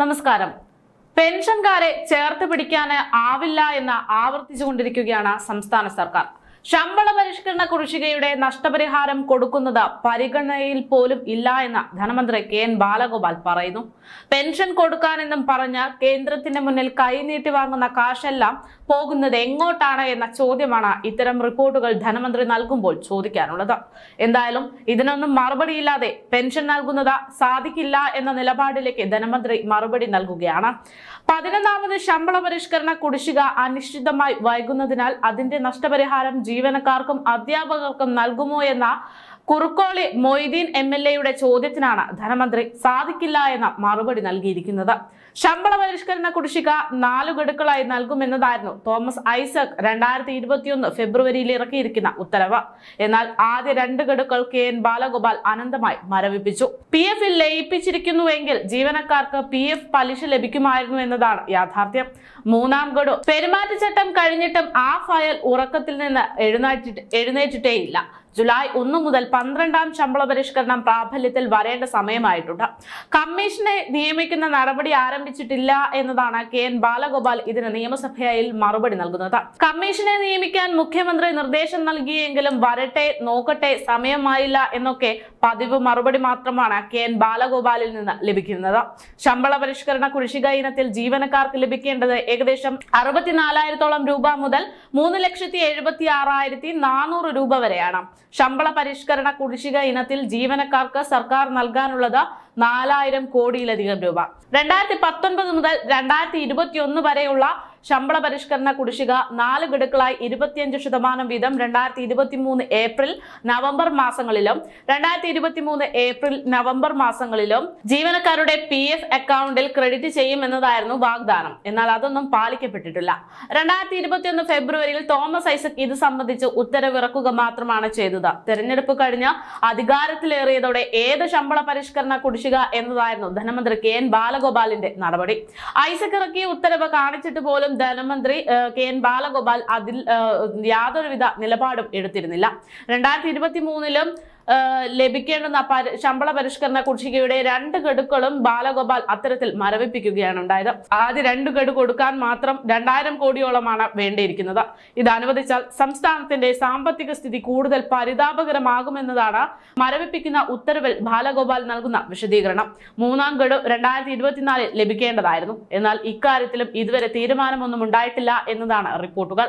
നമസ്കാരം. പെൻഷൻകാരെ ചേർത്ത് പിടിക്കാൻ ആവില്ല എന്ന് ആവർത്തിച്ചുകൊണ്ടിരിക്കുകയാണ് സംസ്ഥാന സർക്കാർ. ശമ്പള പരിഷ്കരണ കുടിശ്ശികയുടെ നഷ്ടപരിഹാരം കൊടുക്കുന്നത് പരിഗണനയിൽ പോലും ഇല്ല എന്ന് ധനമന്ത്രി കെ എൻ ബാലഗോപാൽ പറയുന്നു. പെൻഷൻ കൊടുക്കാനെന്നും പറഞ്ഞ് കേന്ദ്രത്തിന്റെ മുന്നിൽ കൈനീട്ടി വാങ്ങുന്ന കാശെല്ലാം പോകുന്നത് എങ്ങോട്ടാണ് എന്ന ചോദ്യമാണ് ഇത്തരം റിപ്പോർട്ടുകൾ ധനമന്ത്രി നൽകുമ്പോൾ ചോദിക്കാനുള്ളത്. എന്തായാലും ഇതിനൊന്നും മറുപടിയില്ലാതെ പെൻഷൻ നൽകുന്നത് സാധിക്കില്ല എന്ന നിലപാടിലേക്ക് ധനമന്ത്രി മറുപടി നൽകുകയാണ്. പതിനൊന്നാമത് ശമ്പള പരിഷ്കരണ കുടിശ്ശിക അനിശ്ചിതമായി വൈകുന്നതിനാൽ അതിന്റെ നഷ്ടപരിഹാരം ജീവനക്കാർക്കും അധ്യാപകർക്കും നൽകുമോ എന്ന കുറുക്കോളി മൊയ്തീൻ എം എൽ എയുടെ ചോദ്യത്തിനാണ് ധനമന്ത്രി സാധിക്കില്ല എന്ന മറുപടി നൽകിയിരിക്കുന്നത്. ശമ്പള പരിഷ്കരണ കുടിശ്ശിക നാലു ഗഡുക്കളായി നൽകുമെന്നതായിരുന്നു തോമസ് ഐസക് രണ്ടായിരത്തി ഇരുപത്തിയൊന്ന് ഫെബ്രുവരിയിൽ ഇറക്കിയിരിക്കുന്ന ഉത്തരവ്. എന്നാൽ ആദ്യ രണ്ട് ഗഡുക്കൾ കെ എൻ ബാലഗോപാൽ അനന്തമായി മരവിപ്പിച്ചു. പി എഫിൽ ലയിപ്പിച്ചിരിക്കുന്നുവെങ്കിൽ ജീവനക്കാർക്ക് പി എഫ് പലിശ ലഭിക്കുമായിരുന്നു എന്നതാണ് യാഥാർത്ഥ്യം. മൂന്നാം ഗഡു പെരുമാറ്റച്ചട്ടം കഴിഞ്ഞിട്ടും ആ ഫയൽ ഉറക്കത്തിൽ നിന്ന് എഴുന്നേറ്റിട്ട് എഴുന്നേറ്റിട്ടേയില്ല. ജൂലൈ ഒന്ന് മുതൽ പന്ത്രണ്ടാം ശമ്പള പരിഷ്കരണം പ്രാബല്യത്തിൽ വരേണ്ട സമയമായിട്ടുണ്ട്. കമ്മീഷനെ നിയമിക്കുന്ന നടപടി ആരംഭിച്ചിട്ടില്ല എന്നതാണ് കെ എൻ ബാലഗോപാൽ ഇതിന് നിയമസഭയിൽ മറുപടി നൽകുന്നത്. കമ്മീഷനെ നിയമിക്കാൻ മുഖ്യമന്ത്രി നിർദ്ദേശം നൽകിയെങ്കിലും വരട്ടെ നോക്കട്ടെ സമയമായില്ല എന്നൊക്കെ പതിവ് മറുപടി മാത്രമാണ് കെ എൻ ബാലഗോപാലിൽ നിന്ന് ലഭിക്കുന്നത്. ശമ്പള പരിഷ്കരണ കുടിശ്ശിക ഇനത്തിൽ ജീവനക്കാർക്ക് ലഭിക്കേണ്ടത് ഏകദേശം അറുപത്തിനാലായിരത്തോളം രൂപ മുതൽ മൂന്ന് ലക്ഷത്തി എഴുപത്തി ആറായിരത്തി നാനൂറ് രൂപ വരെയാണ്. ശമ്പള പരിഷ്കരണ കുടിശ്ശിക ഇനത്തിൽ ജീവനക്കാർക്ക് സർക്കാർ നൽകാനുള്ളത് നാലായിരം കോടിയിലധികം രൂപ. രണ്ടായിരത്തി പത്തൊൻപത് മുതൽ രണ്ടായിരത്തി ഇരുപത്തി ഒന്ന് വരെയുള്ള ശമ്പള പരിഷ്കരണ കുടിശ്ശിക നാല് ഗഡുക്കളായി ഇരുപത്തിയഞ്ച് ശതമാനം വീതം രണ്ടായിരത്തി ഇരുപത്തി മൂന്ന് ഏപ്രിൽ നവംബർ മാസങ്ങളിലും രണ്ടായിരത്തി ഇരുപത്തി മൂന്ന് ഏപ്രിൽ നവംബർ മാസങ്ങളിലും ജീവനക്കാരുടെ പി എഫ് അക്കൗണ്ടിൽ ക്രെഡിറ്റ് ചെയ്യുമെന്നതായിരുന്നു വാഗ്ദാനം. എന്നാൽ അതൊന്നും പാലിക്കപ്പെട്ടിട്ടില്ല. രണ്ടായിരത്തി ഇരുപത്തിയൊന്ന് ഫെബ്രുവരിയിൽ തോമസ് ഐസക് ഇത് സംബന്ധിച്ച് ഉത്തരവിറക്കുക മാത്രമാണ് ചെയ്തത്. തെരഞ്ഞെടുപ്പ് കഴിഞ്ഞ് അധികാരത്തിലേറിയതോടെ ഏത് ശമ്പള പരിഷ്കരണ കുടിശ്ശിക എന്നതായിരുന്നു ധനമന്ത്രി കെ എൻ ബാലഗോപാലിന്റെ നടപടി. ഐസക് ഇറക്കിയ ഉത്തരവ് കാണിച്ചിട്ട് പോലും ധനമന്ത്രി കെ എൻ ബാലഗോപാൽ അതിൽ യാതൊരുവിധ നിലപാടും എടുത്തിരുന്നില്ല. രണ്ടായിരത്തി ഇരുപത്തി മൂന്നിലും ലഭിക്കേണ്ടുന്ന ശമ്പള പരിഷ്കരണ കുടിശ്ശികയുടെ രണ്ട് ഗഡുക്കളും ബാലഗോപാൽ അത്തരത്തിൽ മരവിപ്പിക്കുകയാണ് ഉണ്ടായത്. ആദ്യ രണ്ട് ഗഡു കൊടുക്കാൻ മാത്രം രണ്ടായിരം കോടിയോളമാണ് വേണ്ടിയിരിക്കുന്നത്. ഇത് അനുവദിച്ചാൽ സംസ്ഥാനത്തിന്റെ സാമ്പത്തിക സ്ഥിതി കൂടുതൽ പരിതാപകരമാകുമെന്നതാണ് മരവിപ്പിക്കുന്ന ഉത്തരവിൽ ബാലഗോപാൽ നൽകുന്ന വിശദീകരണം. മൂന്നാം ഗഡു രണ്ടായിരത്തി ഇരുപത്തിനാലിൽ ലഭിക്കേണ്ടതായിരുന്നു. എന്നാൽ ഇക്കാര്യത്തിലും ഇതുവരെ തീരുമാനമൊന്നും ഉണ്ടായിട്ടില്ല എന്നതാണ് റിപ്പോർട്ടുകൾ.